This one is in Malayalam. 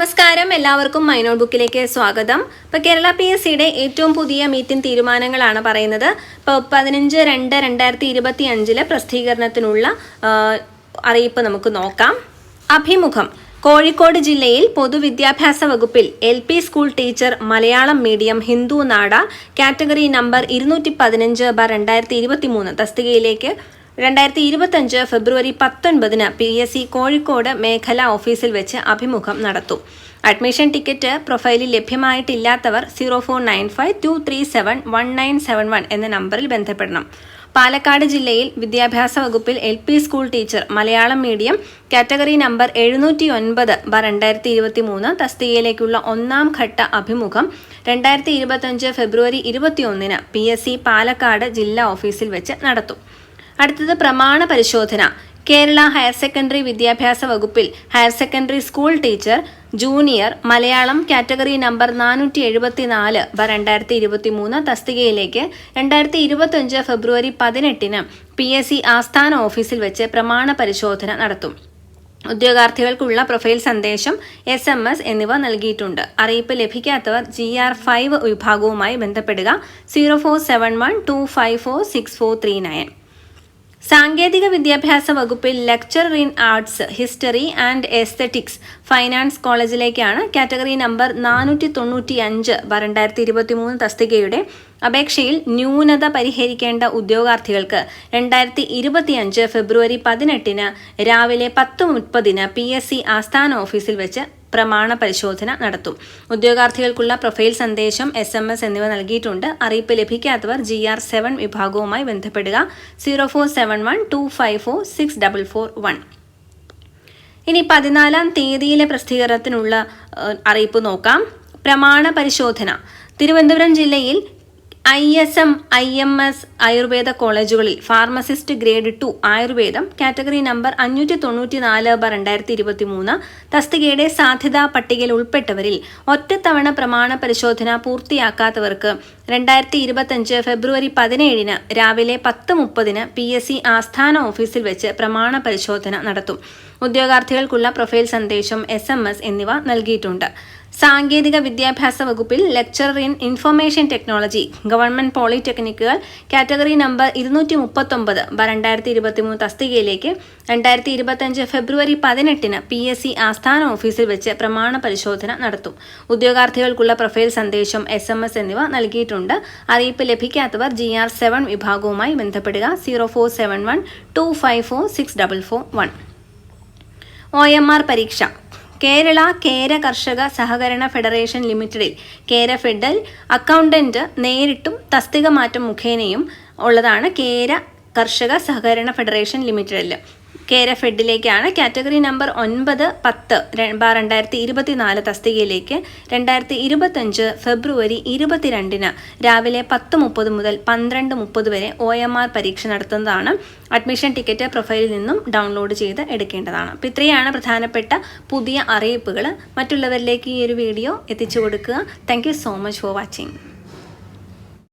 നമസ്കാരം. എല്ലാവർക്കും മൈനോട്ട് ബുക്കിലേക്ക് സ്വാഗതം. ഇപ്പോൾ കേരള പി എസ് സിയുടെ ഏറ്റവും പുതിയ മീറ്റിംഗ് തീരുമാനങ്ങളാണ് പറയുന്നത്. ഇപ്പോൾ പതിനഞ്ച് രണ്ട് രണ്ടായിരത്തി ഇരുപത്തി അഞ്ചിലെ പ്രസിദ്ധീകരണത്തിനുള്ള അറിയിപ്പ് നമുക്ക് നോക്കാം. അഭിമുഖം. കോഴിക്കോട് ജില്ലയിൽ പൊതുവിദ്യാഭ്യാസ വകുപ്പിൽ L P school teacher Malayalam medium Hindu Nadar category number ഇരുന്നൂറ്റി പതിനഞ്ച് ബ രണ്ടായിരത്തി ഇരുപത്തി മൂന്ന് തസ്തികയിലേക്ക് രണ്ടായിരത്തി ഇരുപത്തഞ്ച് ഫെബ്രുവരി പത്തൊൻപതിന് പി എസ് സി കോഴിക്കോട് മേഖലാ ഓഫീസിൽ വെച്ച് അഭിമുഖം നടത്തും. അഡ്മിഷൻ ടിക്കറ്റ് പ്രൊഫൈലിൽ ലഭ്യമായിട്ടില്ലാത്തവർ zero four nine five two three seven one nine seven one എന്ന നമ്പറിൽ ബന്ധപ്പെടണം. പാലക്കാട് ജില്ലയിൽ വിദ്യാഭ്യാസ വകുപ്പിൽ L P school teacher Malayalam medium category number എഴുന്നൂറ്റി ഒൻപത് ബ രണ്ടായിരത്തി ഇരുപത്തി മൂന്ന് തസ്തികയിലേക്കുള്ള ഒന്നാം ഘട്ട അഭിമുഖം രണ്ടായിരത്തി ഇരുപത്തഞ്ച് ഫെബ്രുവരി ഇരുപത്തിയൊന്നിന് പി എസ് സി പാലക്കാട് ജില്ലാ ഓഫീസിൽ വെച്ച് നടത്തും. അടുത്തത് പ്രമാണ പരിശോധന. കേരള ഹയർ സെക്കൻഡറി വിദ്യാഭ്യാസ വകുപ്പിൽ higher secondary school teacher junior Malayalam category number നാനൂറ്റി എഴുപത്തി നാല് ബ രണ്ടായിരത്തി ഇരുപത്തി മൂന്ന് തസ്തികയിലേക്ക് രണ്ടായിരത്തി ഇരുപത്തഞ്ച് ഫെബ്രുവരി പതിനെട്ടിന് പി എസ് സി ആസ്ഥാന ഓഫീസിൽ വെച്ച് പ്രമാണ പരിശോധന നടത്തും. ഉദ്യോഗാർത്ഥികൾക്കുള്ള പ്രൊഫൈൽ സന്ദേശം എസ് എം എസ് എന്നിവ നൽകിയിട്ടുണ്ട്. അറിയിപ്പ് ലഭിക്കാത്തവർ ജി ആർ ഫൈവ് വിഭാഗവുമായി ബന്ധപ്പെടുക zero four seven one two five four six four three nine. സാങ്കേതിക വിദ്യാഭ്യാസ വകുപ്പിൽ lecture in arts history and aesthetics finance കോളേജിലേക്കാണ് category number നാനൂറ്റി തൊണ്ണൂറ്റി അഞ്ച് രണ്ടായിരത്തി ഇരുപത്തി മൂന്ന് തസ്തികയുടെ അപേക്ഷയിൽ ന്യൂനത പരിഹരിക്കേണ്ട ഉദ്യോഗാർത്ഥികൾക്ക് രണ്ടായിരത്തി ഇരുപത്തിയഞ്ച് ഫെബ്രുവരി പതിനെട്ടിന് രാവിലെ പത്ത് മുപ്പതിന് പി എസ് സി ആസ്ഥാന ഓഫീസിൽ വെച്ച് പ്രമാണ പരിശോധന നടത്തും. ഉദ്യോഗാർത്ഥികൾക്കുള്ള പ്രൊഫൈൽ സന്ദേശം എസ് എം എസ് എന്നിവ നൽകിയിട്ടുണ്ട്. അറിയിപ്പ് ലഭിക്കാത്തവർ ജി ആർ സെവൻ വിഭാഗവുമായി ബന്ധപ്പെടുക. Zero four seven one two five four six double four one ഇനി പതിനാലാം തീയതിയിലെ പ്രസിദ്ധീകരണത്തിനുള്ള അറിയിപ്പ് നോക്കാം. പ്രമാണ പരിശോധന. തിരുവനന്തപുരം ജില്ലയിൽ I S M I M S Ayurveda കോളേജുകളിൽ ഫാർമസിസ്റ്റ് ഗ്രേഡ് ടു ആയുർവേദം കാറ്റഗറി നമ്പർ അഞ്ഞൂറ്റി തൊണ്ണൂറ്റി നാല് ബ രണ്ടായിരത്തി ഇരുപത്തി മൂന്ന് തസ്തികയുടെ സാധ്യതാ പട്ടികയിൽ ഉൾപ്പെട്ടവരിൽ ഒറ്റത്തവണ പ്രമാണ പരിശോധന പൂർത്തിയാക്കാത്തവർക്ക് രണ്ടായിരത്തി ഇരുപത്തഞ്ച് ഫെബ്രുവരി പതിനേഴിന് രാവിലെ പത്ത് മുപ്പതിന് പി എസ് സി ആസ്ഥാന ഓഫീസിൽ വെച്ച് പ്രമാണ പരിശോധന നടത്തും. ഉദ്യോഗാർത്ഥികൾക്കുള്ള പ്രൊഫൈൽ സന്ദേശം എസ് എം എസ് എന്നിവ നൽകിയിട്ടുണ്ട്. സാങ്കേതിക വിദ്യാഭ്യാസ വകുപ്പിൽ lecturer in information technology government പോളിടെക്നിക്കുകൾ category number ഇരുന്നൂറ്റി മുപ്പത്തൊമ്പത് ബ രണ്ടായിരത്തി ഇരുപത്തി മൂന്ന് തസ്തികയിലേക്ക് രണ്ടായിരത്തി ഇരുപത്തഞ്ച് ഫെബ്രുവരി പതിനെട്ടിന് പി എസ് സി ആസ്ഥാന ഓഫീസിൽ വെച്ച് പ്രമാണ പരിശോധന നടത്തും. ഉദ്യോഗാർത്ഥികൾക്കുള്ള പ്രൊഫൈൽ സന്ദേശം എസ് എം എസ് എന്നിവ നൽകിയിട്ടുണ്ട്. അറിയിപ്പ് ലഭിക്കാത്തവർ ജി ആർ സെവൻ വിഭാഗവുമായി ബന്ധപ്പെടുക zero four seven one two five four six double four one O M R പരീക്ഷ. കേരള കേര കർഷക സഹകരണ ഫെഡറേഷൻ ലിമിറ്റഡിൽ കേര ഫെഡൽ അക്കൗണ്ടന്റ് നേരിട്ടും തസ്തിക മാറ്റം മുഖേനയും ഉള്ളതാണ് കേര കർഷക സഹകരണ ഫെഡറേഷൻ ലിമിറ്റഡിൽ. കേര ഫെഡിലേക്കാണ്. കാറ്റഗറി നമ്പർ ഒൻപത് പത്ത് ബാർ രണ്ടായിരത്തി ഇരുപത്തിനാല് തസ്തികയിലേക്ക് രണ്ടായിരത്തി ഇരുപത്തഞ്ച് ഫെബ്രുവരി ഇരുപത്തിരണ്ടിന് രാവിലെ പത്ത് മുപ്പത് മുതൽ പന്ത്രണ്ട് മുപ്പത് വരെ ഒ എം ആർ പരീക്ഷ നടത്തുന്നതാണ്. അഡ്മിഷൻ ടിക്കറ്റ് പ്രൊഫൈലിൽ നിന്നും ഡൗൺലോഡ് ചെയ്ത് എടുക്കേണ്ടതാണ്. അപ്പോൾ ഇത്രയാണ് പ്രധാനപ്പെട്ട പുതിയ അറിയിപ്പുകൾ മറ്റുള്ളവരിലേക്ക് ഈ ഒരു വീഡിയോ എത്തിച്ചു കൊടുക്കുക. Thank so much for watching